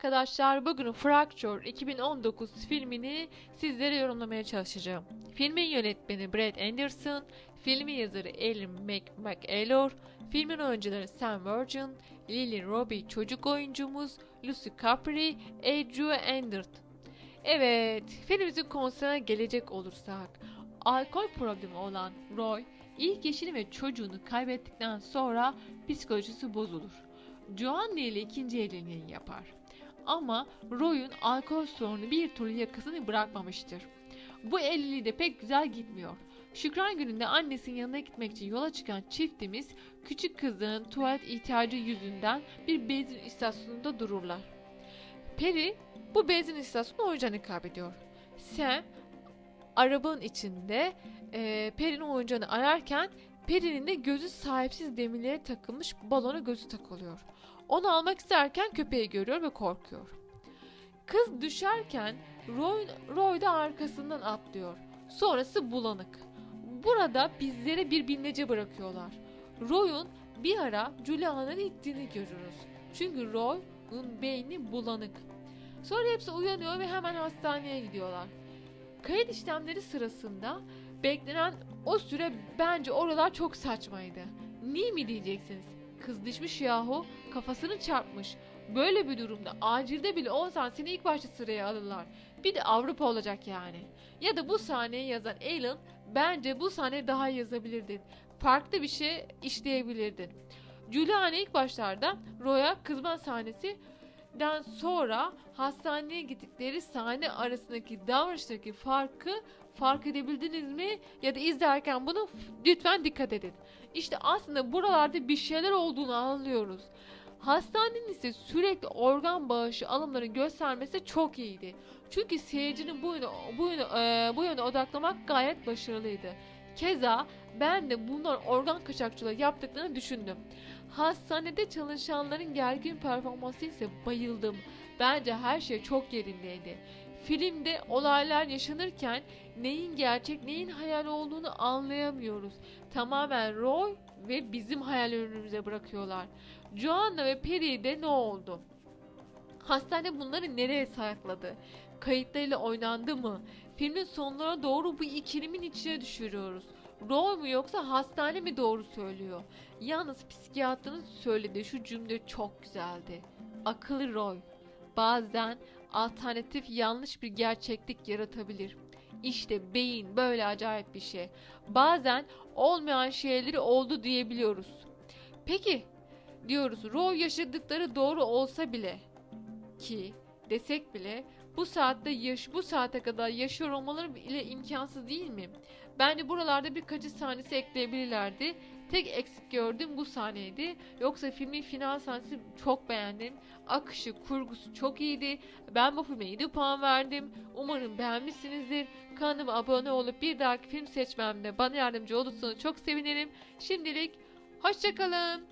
Arkadaşlar. Bugün Fracture 2019 filmini sizlere yorumlamaya çalışacağım. Filmin yönetmeni Brad Anderson, filmin yazarı Ellen Mac filmin oyuncuları Sam Virgin, Lily Robbie çocuk oyuncumuz, Lucy Capri, Adria Endert. Evet, filmimizin konusuna gelecek olursak, alkol problemi olan Roy, ilk eşini ve çocuğunu kaybettikten sonra psikolojisi bozulur. Joanna ile ikinci evliliğini yapar. Ama Roy'un alkol sorunu bir türlü yakasını bırakmamıştır. Bu evliliği de pek güzel gitmiyor. Şükran gününde annesinin yanına gitmek için yola çıkan çiftimiz küçük kızının tuvalet ihtiyacı yüzünden bir benzin istasyonunda dururlar. Perry bu benzin istasyonu oyuncağını kaybediyor. Sam arabanın içinde e, Perry'nin oyuncağını ararken Peri'nin de gözü sahipsiz demirlere takılmış balona gözü takılıyor. Onu almak isterken köpeği görüyor ve korkuyor. Kız düşerken Roy, Roy da arkasından atlıyor. Sonrası bulanık. Burada bizlere bir bilmece bırakıyorlar. Roy'un bir ara Juliana'nın ittiğini görürüz. Çünkü Roy'un beyni bulanık. Sonra hepsi uyanıyor ve hemen hastaneye gidiyorlar. Kayıt işlemleri sırasında beklenen o süre bence oralar çok saçmaydı. Niye mi diyeceksiniz? Kız düşmüş yahu, kafasını çarpmış. Böyle bir durumda acilde bile olsan seni ilk başta sıraya alırlar. Bir de Avrupa olacak yani. Ya da bu sahneyi yazan Alan bence bu sahneyi daha yazabilirdin. Farklı bir şey işleyebilirdin. Juliana ilk başlarda Roy'a kızma sahnesi den sonra hastaneye gittikleri sahne arasındaki davranıştaki farkı fark edebildiniz mi? Ya da izlerken bunu lütfen dikkat edin. İşte aslında buralarda bir şeyler olduğunu anlıyoruz. Hastanenin ise sürekli organ bağışı alımları göstermesi çok iyiydi. Çünkü seyircinin bu yöne, bu yöne, eee, bu yöne odaklamak gayet başarılıydı. Keza ben de bunlar organ kaçakçılığı yaptıklarını düşündüm. Hastanede çalışanların gergin performansı ise bayıldım. Bence her şey çok yerindeydi. Filmde olaylar yaşanırken neyin gerçek neyin hayal olduğunu anlayamıyoruz. Tamamen Roy ve bizim hayal önümüze bırakıyorlar. Joanna ve Perry'e de ne oldu? Hastane bunları nereye sakladı? Kayıtlarıyla oynandı mı? Filmin sonlarına doğru bu ikilimin içine düşürüyoruz. Roy mu yoksa hastane mi doğru söylüyor? Yalnız psikiyatrın söylediği şu cümle çok güzeldi. Akıllı Roy. Bazen alternatif yanlış bir gerçeklik yaratabilir. İşte beyin böyle acayip bir şey. Bazen olmayan şeyleri oldu diyebiliyoruz. Peki diyoruz Roy yaşadıkları doğru olsa bile ki desek bile bu saatte yaş bu saate kadar yaşıyor olmaları bile imkansız değil mi? Bence buralarda birkaç sahnesi ekleyebilirlerdi. Tek eksik gördüğüm bu sahneydi. Yoksa filmin final sahnesi çok beğendim. Akışı, kurgusu çok iyiydi. Ben bu filme 7 puan verdim. Umarım beğenmişsinizdir. Kanalıma abone olup bir dahaki film seçmemde bana yardımcı olursanız çok sevinirim. Şimdilik hoşçakalın.